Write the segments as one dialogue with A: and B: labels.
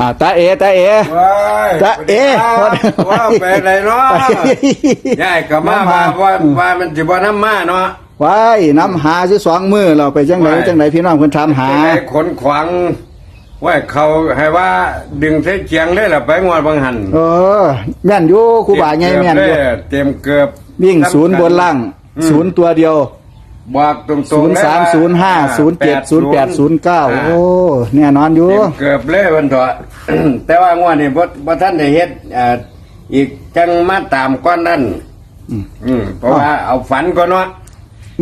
A: อ่าตาเอตาเอ
B: ว้าย
A: จ๊ะเอ๊ะ
B: ว่าไปไหนเนาะยายก็มาว่าว่าว่ามันสิบ่น้ำมาเนาะ
A: ว้ายน้ำหาซื้อสองมือเราไปจังไหน
B: ว้าย
A: จังไหนพี่น้องเพิ่นถามหา
B: จะได้ขนขวางว่าเขาให้ว่าดึงใส่เคียงเลยล่ะไปงวดบางหัน
A: เออแม่นอยู่ครูบาไงแม่นอยู่
B: เต็มเกือบ
A: วิ่งศูนย์บนล่าง
B: อืม
A: ศูนย์ตัวเดียว
B: บอกตรงๆ
A: ศูนย์สามศูนย์ห้าศูนย์เจ็ดศูนย์แปดศูนย์เก้าโอ้แน่นอนอยู่
B: เต็มเกือบเลยวันเถอะ แต่ว่างวดนี้บ่บ่ท่านได้เฮ็ดอ่าอีกจังมาตามก้อนนั่น
A: อืม
B: อืมเพราะว่าเอาฝันก่อนเนาะ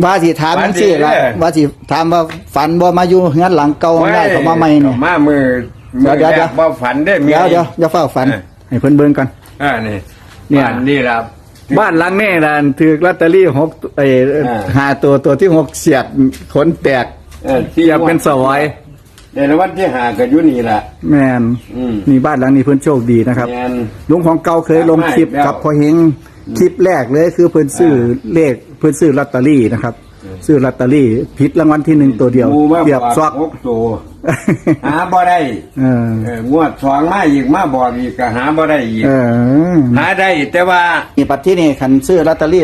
A: ว่าสิถามจังซี่ล่ะ
B: ว่าสิ
A: ว่าสิถามว่าฝันบ่มาอยู่งั้นหลังเก่าได้เขามาใหม่นี่
B: มามือมือ
A: เดี๋ยว
B: แร
A: เดี๋ยว
B: กบ่ฝันได้มี
A: เดี๋ยวเดี๋ยวอย่าเฝ้าฝัน
B: เออ
A: ให้เพิ่นเบิ่งก่อน
B: อ่านี่
A: เนี่ย
B: บ้านนี่ล่ะ
A: บ้านหลังนี้นั่นถือลอตเตอรี่หกไอ้
B: อ่า
A: หาตัวตัวที่หกเสียดขนแตก
B: เออ
A: เสียบเป็นสวาย
B: ในวันที่หาก็อยู่นี่ล่ะ
A: แมน
B: อืม
A: นี่บ้านหลังนี้เพิ่นโชคดีนะครับ
B: แม่น
A: ลุงของเก่าเคยลงคลิป
B: ไม่แล้ว
A: กับพ่อเฮงคลิปแรกเลยคือเพิ่นซื้อเลขเพิ่นซื้อลอตเตอรี่นะครับ ซื้อลอตเตอรี่ผิดรางวัลที่หนึ่งตัวเดียว
B: หมู่มา
A: เกียบ
B: บอก
A: ซอก
B: หกตัว หาบ่ได้
A: เออ
B: เอองวดสองมาอีกมาบอกอีกก็หาบ่ได้อีก
A: เออ
B: หาได้แต่ว่า
A: นี่ปัดที่นี่คันซื้อลอตเตอรี่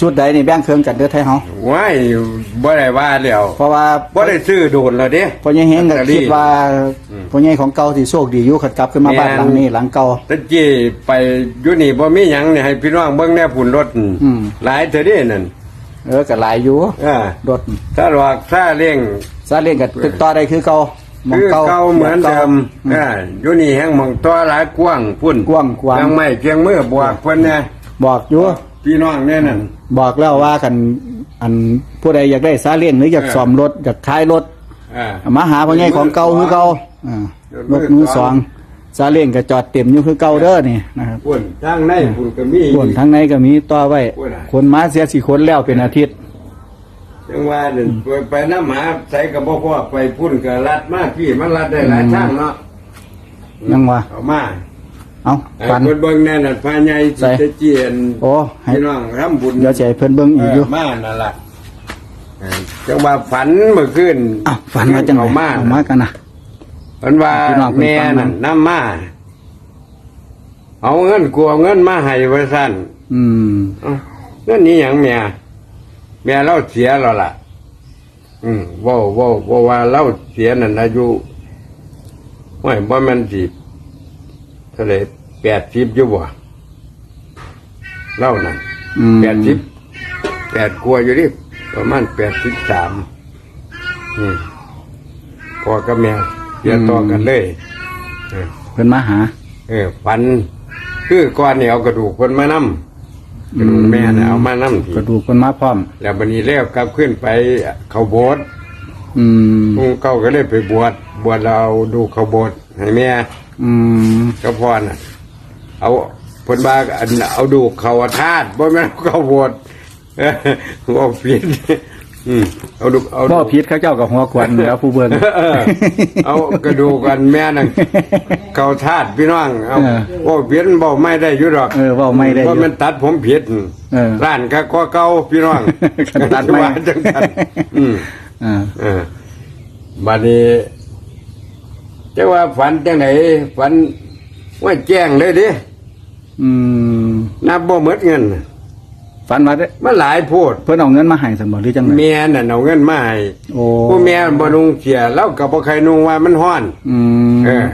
A: ชุดใดนี่แบ่งเครื่องกันเด้อไทยเฮา
B: ว้ายบ่ได้ว่าแล้ว
A: เพราะว่า
B: บ่ได้ซื้อโดนแล้วเด้
A: พ่อใหญ่เฮงก็
B: ลอตเตอรี่
A: คิดว่าพ่อใหญ่ของเก่าสิโชคดีอยู่คันกลับขึ้นมาบ้านหลังนี้หลังเก่า
B: ตะกี้ไปอยู่นี่บ่มีหยังนี่ให้พี่น้องเบิ่งแน่ผุนรถ
A: อืม
B: หลายเท่านี้นั่น
A: เออก็หลายอยู่
B: อ่าร
A: ถ
B: ถ้าหลอกถ้าเร่ง
A: ซาเล้งก็ติดต่อได้คือเก่าหม้ง
B: คือเก่าเหมือนเดิม
A: อืม
B: อ่าอยู่นี่แห่งหมองตัวหลายกว้างพุ่น
A: กว้างกว้าง
B: ยังไม่เพียงมือบวกเพิ่นแน่
A: บอกอยู่
B: พี่น้องแน่นั่น
A: บอกแล้วว่ากันอันผู้ใดอยากได้ซาเล้งหรืออยาก
B: เออ
A: ซ่อมรถอยากขายรถ
B: อ่า
A: มาหาพ่อใหญ่ของเก่าคือเก่าอ่าร
B: ถ
A: ร
B: มือ
A: ถมือสอง ซาเล้งก็จอดเต็มอยู่คือเก่าเด้อนี่นะครับ
B: พุ่นทางในพุ่นก็มี
A: ส่วนทั้งในก็มีต่อไว้
B: โอ้ยน่ะ
A: คนมาเสียสี่คนแล้วเป็นอาทิตย์
B: จังว่านั่นไปไปน้ำหาใส่กับบ่พอไปพุ่นก็ลัดมาพี่มันลัดได้หลายทางเนาะ
A: ยังว่า
B: เอามา
A: เอา
B: ไอ้
A: ฟัน
B: คนเบิ่งแน่น่ะพาใหญ่
A: ใส่
B: สิจะเจียน
A: โอ้ให้
B: พี่น้องทำบุญ
A: เดี๋ยวจะให้เพิ่นเบิ่งอีกอยู่
B: เมานั่นล่ะเออจังว่าฝันเมื่อคืน
A: อ้าวฝันมาจังไหน
B: เอามา
A: เอามากันนะ
B: ฝันว่า
A: พี่น้องเพิ่น
B: แม่
A: ฟัง
B: นั่น
A: นำ
B: น้ำมาเอาเงินกลัวเงินมาให้ไว้สั้น
A: อืม
B: เอ้าเงินนี้หยังแม่แม่เราเสียแล้วล่ะ อืมเว่าเว่าเว่าว่าเราเสียนั่นอายุไม่บ่แมันสิเท่าไหร่แปดสิบอยู่บ่เล่านั่น
A: อืม
B: แปดสิบแปดกลัวาอยู่ดิประมาณแปดสิบสามอืมพ่อกับแม่ เสียต่อกันเลยเออ
A: เพิ่นมาหา
B: เออฝัน คือก่อนเนี่ยเอากระดูกคนมานำกระดูกแม่น่ะเอามานำที
A: กระดูกเพิ่นมาพร้อม
B: แล้วบันนี้เลี้ยวกลับขึ้นไปเขาโบสถ์
A: อืม
B: ลุงเก้าก็เลยไปบวชบวชเราดูเขาโบสถ์ให้แม่
A: อืม
B: ก็พอน่ะ เอาเพนบาอันเอาดูเขาธาตุบ่แม่นเอาเขาโบสถ์เออเอาผิด อืมเอาดูเอา
A: บ่ผิดเขาเจ้ากับหัวขวัญแล้วผู้เบิ่ง
B: เออเอากระดูกกันแม่นั่นเขาธาตุพี่น้องเอา
A: เออ
B: ว่าเพี้ยนบ่ไม่ได้อยู่ดอก
A: เออเว้าไม่ได้อยู่
B: เพราะมันตัดผมผิด
A: เออ
B: ร้านก็ก็เก่าพี่น้อง
A: ตัดไม่
B: ว่าจังซั่นอืม
A: อ่า
B: เออบัดนี้จะว่าฝันจังไหนฝันว่าแจ้งเลยดิ
A: อืม
B: นับบ่หมดเงิน
A: ฝันว่าได้
B: มันหลายโพด
A: เพิ่นเอาเงินมาให้ซั่นบ่หรือจังได๋
B: เมียน่ะเอาเงินมาให้
A: โอ้
B: ผู้เมียบ่นุงเสียเราก็บ่ใครนุงว่ามันฮ้อน
A: อืม
B: เออ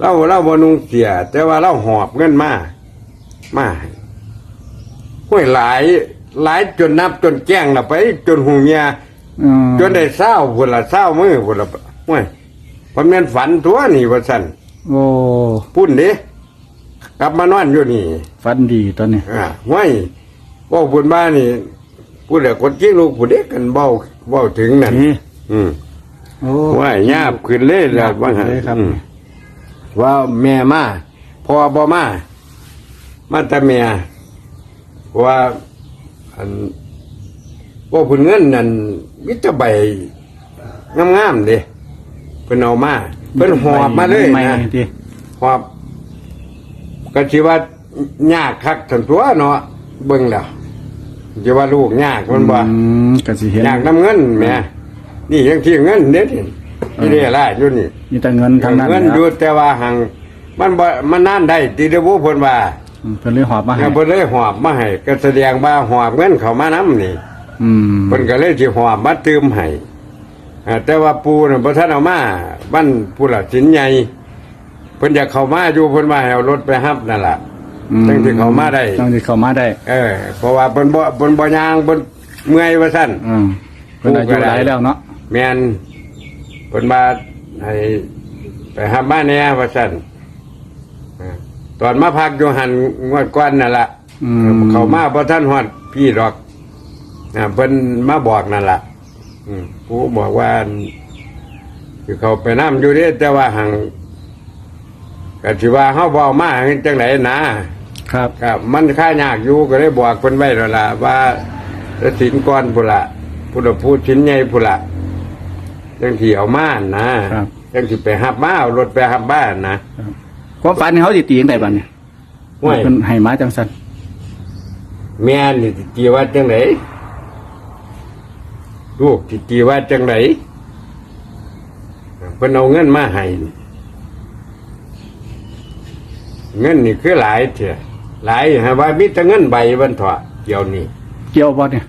B: เราเราบ่นุงเสีย แต่ว่าเราหอบเงินมามาให้ห้วยหลาย หลายจนนับจนแจ้งละไป จนหูเมีย
A: อืม
B: จนได้เศร้าพุ่นละเศร้ามือพุ่นละห้วยผมแม่นฝันตัวนี่ว่าซั่น
A: โอ้
B: พุ่นดิกลับมานอนอยู่นี่
A: ฝันดีตอนนี้
B: อ่าห้วย เว่าบุญบ้านนี่พูดแต่คนกี้ลูกผู้เด็กกันเบ้าเบ้าถึงนั่น
A: นี่
B: อืม
A: โอ้
B: ว่าหยาบขึ้นเลยแล้วว่าหั่น
A: เลยครับ
B: อืมว่าแม่มาพ่อบ่มามาแต่แม่ว่าอันว่าผุนเงินนั่นมิตรใบงามๆเด้เพิ่นเอามาเพิ่นหอบมาเลย
A: ไม่
B: นะ
A: ติ
B: หอบก็สิว่ายากคักทันตัวเนาะเบิ่งแล้ว สิว่าลูกยากมันบ่
A: อืมก็สิเห็น
B: ยากนํเงินแหม่นี่ยังที่เงินเด็ดที่นี่ล่ะอยู่นี่
A: มีแต่เงินทางนั้น
B: เงิน
A: นะ
B: อยู่แต่ว่าหังมันบ่มันนั่นได้ตีเดบุเพิ่นว่า
A: อืมเพิ่นเลยหอบมาให้
B: เพิ่นเลยหอบมาให้ก็แสดงว่าหอบเงินเข้ามานํนี่
A: อืม
B: เพิ่นก็เลยสิหอบมาตืมให้อ่าแต่ว่าปูน่ะบ่ทันเอามาบ้านผู้หลักสินใหญ่เพิ่นอยากเข้ามาอยู่เพิ่นว่าให้เอารถไปรับนั่นล่ะ
A: อืม
B: จังสิเข้ามาได้
A: จังสิเข้ามาได้
B: เออ เพราะว่าเพิ่นบ่เพิ่นบ่ย่างเพิ่นเมื่อยว่าซั่น
A: อืมเพิ่นอายุหลายแล้วเนาะ
B: แม่นเพิ่นมาให้ไปหาบ้านแหน่ว่าซั่นอ่าตอนมาพักอยู่หันงวดก่อนนั่นล่ะ
A: อืม
B: เขามาบ่ท่านฮอดพี่ดอกอ่าเพิ่นมาบอกนั่นล่ะอืมผู้บอกว่า คือเขาไปน้ำอยู่เด้แต่ว่าหังก็สิว่าเฮาบ่เอามาเฮ็ดจังไดนะ ครับ ครับ มันค่ายากอยู่ก็เลยบอกเพิ่นไว้แล้วล่ะว่าจะสินก่อนพุ่นล่ะผู้ละผู้สินใหญ่พุ่นล่ะจังที่เอามานะครับ จังสิไปหับมาเอารถไปหับบ้านนะ
A: ความฝันนี่เขาสิตีจังไดบัดเนี่ย
B: ห้วย
A: เพิ่นให้มาจังซั่น
B: แม่นี่สิตีว่าจังไหนลูกสิตีว่าจังไหนเพิ่นเอาเงินมาให้นี่เงินนี่คือหลายเถอะ หลายฮะว่ามีแต่เงินใบวันเถอะเกี่ยวนี่
A: เกี่ยวบ่เนี่ย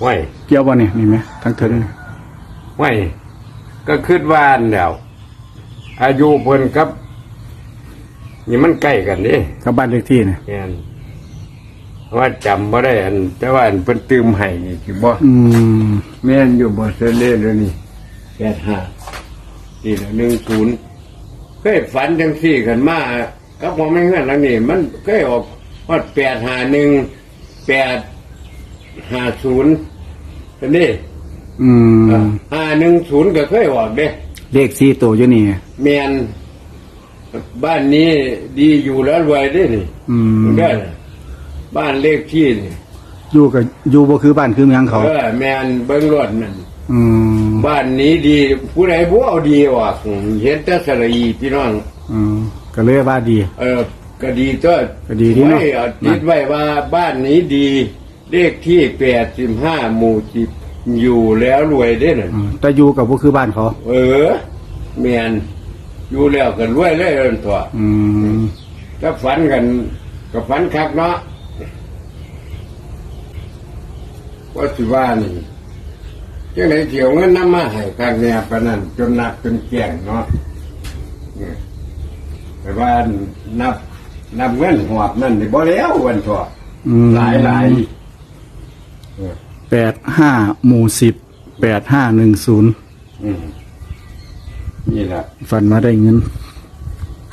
B: ไว้
A: เกี่ยวบ่เนี่ยมีไหมทั้งถึงนี่
B: ไว้ก็คิดว่าอันแล้วอายุเพิ่นกับ นี่มันใกล้กันนี่
A: กับบ้านเลขที่เนี่ย
B: แม่นว่าจำบ่ได้อัน แต่ว่าอันเพิ่นตืมให้นี่สิบ่
A: อืม
B: แม่นอยู่บนเซเลนเลยนี่แปดห้านี่ละหนึ่งศูนย์เคยฝันจังสี่กันมา ก็พอไม่เงื่อนหลังนี่มันเคยออกฮอดแปดห้าหนึ่งแปดห้าศูนย์กันนี่
A: อืม
B: ห้าหนึ่งศูนย์ก็เคยออกเด้
A: เลขสี่ตัวอยู่นี่
B: แมนบ้านนี้ดีอยู่แล้วรวยเด้นี่
A: อืม
B: ได้ล่ะบ้านเลขที่นี่
A: อยู่กับอยู่บ่คือบ้านคือเมืองเขา
B: เออแมนเบิ้งรถนั่น
A: อืม
B: บ้านนี้ดี ผู้ใดผู้เอาดีว่ะเห็นแต่สระอีพี่น้อง
A: อืม ก็เลยว่าดี
B: เออก็ดีก็
A: ก็ดีที่เนาะ
B: ไม่เอาติดไว้ว่าบ้านนี้ดี เลขที่แปดสิบห้าหมู่สิบอยู่แล้วรวยได้น่ะ
A: อืมแต่อยู่กับบ่คือบ้านเขา
B: เออแมนอยู่แล้วกันรวยเลยเอินตัว
A: อืม
B: ถ้าฝันกันก็ฝันคักเนาะว่าสิว่านี่จังไหนเที่ยวเงินน้ำมาให้คักเนี่ยปานนั้นจนหนักจนแก่งเนาะเนี่ย แต่ว่านับนับเงินหอบนั่นนี่บ่แล้ววันทั่ว
A: อืม
B: หลายหลายเออ
A: แปดห้าหมู่สิบแปดห้าหนึ่งศูนย์
B: อืมนี่แหละ
A: ฝันมาได้เงิน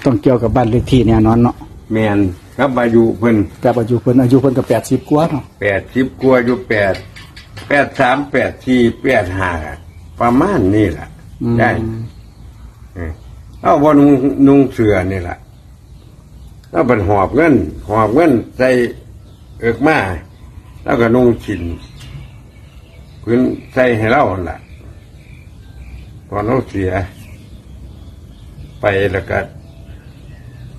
A: ต้องเกี่ยวกับบ้านเลขที่แน่นอนเนาะ
B: แมนกับอายุเพิ่น
A: แต่อายุเพิ่นอายุเพิ่นก็แปดสิบกว่าเนาะ
B: แปดสิบกว่าอยู่แปดแปดสามแปดสี่แปดห้าประมาณนี่แหละ
A: อืม
B: ได้ เออ เอาว่นุงนุงเสือนี่แหละแล้วเป็นหอบเงิน หอบเงินใส่เอิกมาแล้วก็นุงฉินพื้นใส่ให้เราหั่นล่ะพอน้องเสีย ไปแล้วก็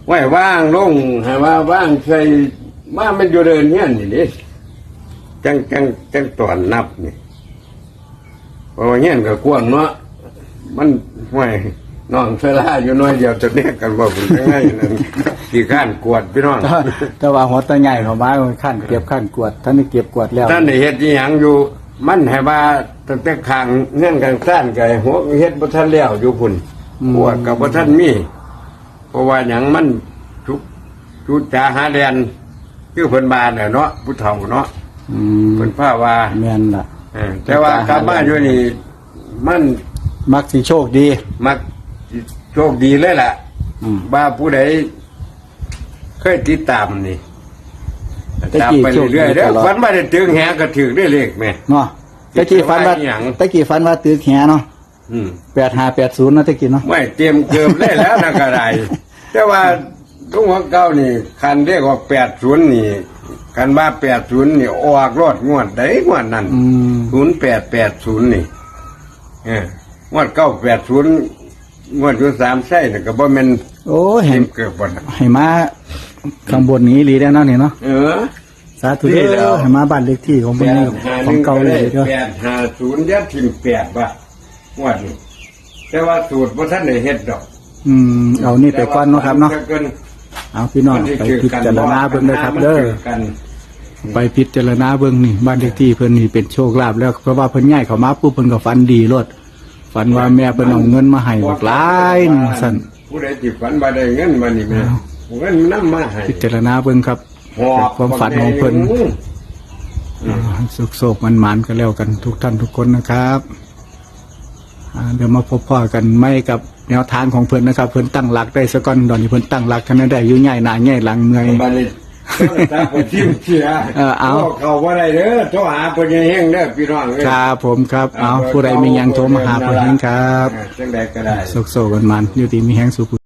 B: ไหว้ว่างลงให้ว่าว่างใส่มามันอยู่เดินเงี้ยนี่นี่จังจังจังตอนนับนี่เพราะว่าเงี้ยก็กว้างเนาะมันไหว น้องเสลาอยู่น้อยเดียวจะเรียกกันว่าเป็นยังไงนั่นกี่ข้านกวดพี่น้อง
A: แต่แต่ว่าหัวตาใหญ่เขามาขั้นเก็บขั้นกวดท่านนี่เก็บกวดแล้ว
B: ท่านได้เฮ็ดอีหยังอยู่ มันให้ว่าตั้งแต่ข้างเงื่อนข้างซ่านไก่หัวเฮ็ดบ่ทันแล้วอยู่พุ่น
A: อืม
B: ปวดกับบ่ทันมีเพราะว่าหยังมันทุกทุจาหาแดนคือเพิ่นบานน่ะเนาะผู้เฒ่าเนาะ
A: อืม
B: เพิ่นพาว่า
A: แม่นล่ะ
B: เออแต่ว่ากลับมาอยู่นี่มัน
A: มักสิโชคดี
B: มัก โชคดีเลยล่ะ
A: อืม
B: ว่าผู้ใดเคยติดตามนี่
A: แต่
B: ตาม
A: กี้
B: ไป
A: โชคดี
B: เรื่อยๆเด้อ
A: ตลอด
B: ฝันว่าได้ถึงแหก็ถึงได้เลขแม่
A: เนาะตะกี้ฝันว่า
B: อีหยัง
A: ตะกี้ฝันว่าตึกแหเนาะ
B: อืม
A: แปดห้าแปดศูนย์นะตะกี้เนาะ
B: ไม่เตรียมเกือบได้แล้วนะก็ได้แต่ว่าลุงหัวเก้านี่ คันเรียกว่าแปดศูนย์นี่ คันว่าแปดศูนย์นี่ออกรอดงวดได้งวดนั้น
A: อืม
B: ศูนย์แปดแปดศูนย์นี่เอองวดเก้าแปดศูนย์ งวดอยู่สามไส้นี่ก็บ่แม่น
A: โอ้ย
B: เต็
A: เห็น
B: มเกือบบ่นะ
A: ให้มาข้างบนนี้ดีแล้วเนาะนี่เนาะ
B: เออ
A: สาธุเด้
B: นี่แล้
A: อ
B: ว
A: ให้มาบ้านเลขที่ของ
B: แป
A: เพิ่นนี่
B: ดห้าห
A: ของ
B: นึ่ง
A: เก่า
B: ก็
A: เล
B: ได้
A: ยเด้อ
B: แปดห้าศูนย์ยัดทิมแปดบ่ะงวดนี้แต่ว่าสูตรบ่ทันได้เฮ็ดดอก
A: อืมเอานี่ไปก่อนเนาะครับเนาะ
B: แต่ว่
A: เอาพี่น้อง
B: มันสิ
A: ไป
B: ถือ
A: พิ
B: กัน
A: จารณาเบิ่งเลยครับ
B: มัน
A: เด้อ
B: ถืกัน
A: ไปพิจารณาเบิ่งนี่บ้านเลขที่เพิ่นนี่เป็นโชคลาภแล้วเพราะว่าเพิ่นย้ายเข้ามาปุ๊บเพิ่นก็ฝันดีโลด ฝันว่าแม่เพิ่นเอาเงินมาให้บักหลายหนึ่งสั่น
B: ผู้ใดที่ฝันว่าได้เงินมานี่แม่
A: อ้าว
B: เงินนำมาให้
A: พิจารณาเบิ่งครับ
B: หอบ
A: ความฝันของเพิ่น
B: อืม
A: สุกโศกมันหมานกันแล้วกันทุกท่านทุกคนนะครับอ่าเดี๋ยวมาพบพ่อกันไม่กับแนวทางของเพิ่นนะครับ เพิ่นตั้งหลักได้สะก่อนตอนนี้เพิ่นตั้งหลักทันนนได้อยู่ใหญ่หนาใหญ่หลังเมื่อย
B: บัดนี้ถ้าเพิ่นทิมเสีย
A: เออเอา
B: โเขาบ่ได้เด้อโทรหาเพิ่นยังเฮงเด้อพี่น้องเอ้ย
A: ครับผมครับ เอาผู้ใดมีหยังโทรมาหาเพิ่นครับ
B: อ่าจังใดก็ได้
A: สุกโศกมันหมานอยู่ดีมีแห้งสุข